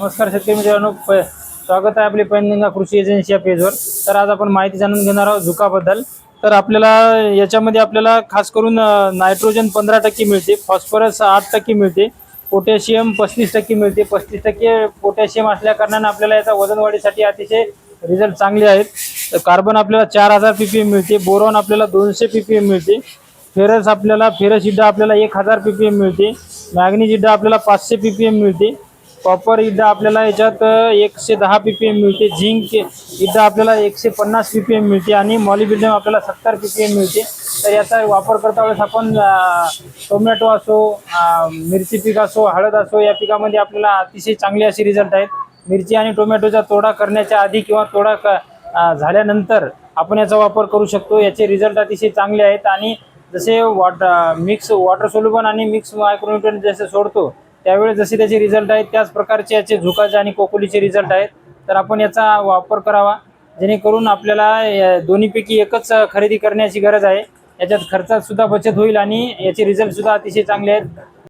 नमस्कार शेतकरी मित्रांनो प- स्वागत आहे आपली पैनगंगा कृषी एजन्सी या पेजवर तर आज आपण माहिती जाणून घेणार आहोत झुकाबद्दल. तर आपल्याला याच्यामध्ये आपल्याला खास करून नायट्रोजन पंधरा टक्के मिळते फॉस्फरस आठ टक्के मिळते पोटॅशियम पस्तीस टक्के मिळते. पस्तीस टक्के पोटॅशियम असल्याकारणानं आपल्याला याचा वजनवाढीसाठी अतिशय रिझल्ट चांगले आहेत. कार्बन आपल्याला चार हजार पीपीएम मिळते बोरॉन आपल्याला दोनशे पीपीएम मिळते. फेरस आपल्याला फेरस इड्डा आपल्याला एक हजार पीपीएम मिळते. मॅग्नीज इड्डा आपल्याला पाचशे पीपीएम मिळते. कॉपर इथं आपल्याला याच्यात एकशे दहा पीपीएम मिळते. झिंक इथं आपल्याला एकशे पन्नास पीपीएम मिळते आणि मॉलिबिडियम आपल्याला सत्तर पीपीएम मिळते. तर याचा वापर करता वेळेस आपण टोमॅटो असो मिरची पीक असो हळद असो या पिकामध्ये आपल्याला अतिशय चांगले असे रिझल्ट आहेत. मिरची आणि टोमॅटोचा तोडा करण्याच्या आधी किंवा तोडा क झाल्यानंतर आपण याचा वापर करू शकतो. याचे रिझल्ट अतिशय चांगले आहेत आणि जसे वॉटर मिक्स वॉटर सोल्युबन आणि मिक्स मायक्रोन्युट्रन जसे सोडतो त्यावेळेस जसे त्याचे रिझल्ट आहेत त्याच प्रकारचे याचे झुकाचे आणि कोकोलीचे रिझल्ट आहेत. तर आपण याचा वापर करावा. जेणेकरून आपल्याला दोन्हीपैकी एकच खरेदी करण्याची गरज आहे. याच्यात खर्चात सुद्धा बचत होईल आणि याचे रिझल्ट सुद्धा अतिशय चांगले आहेत.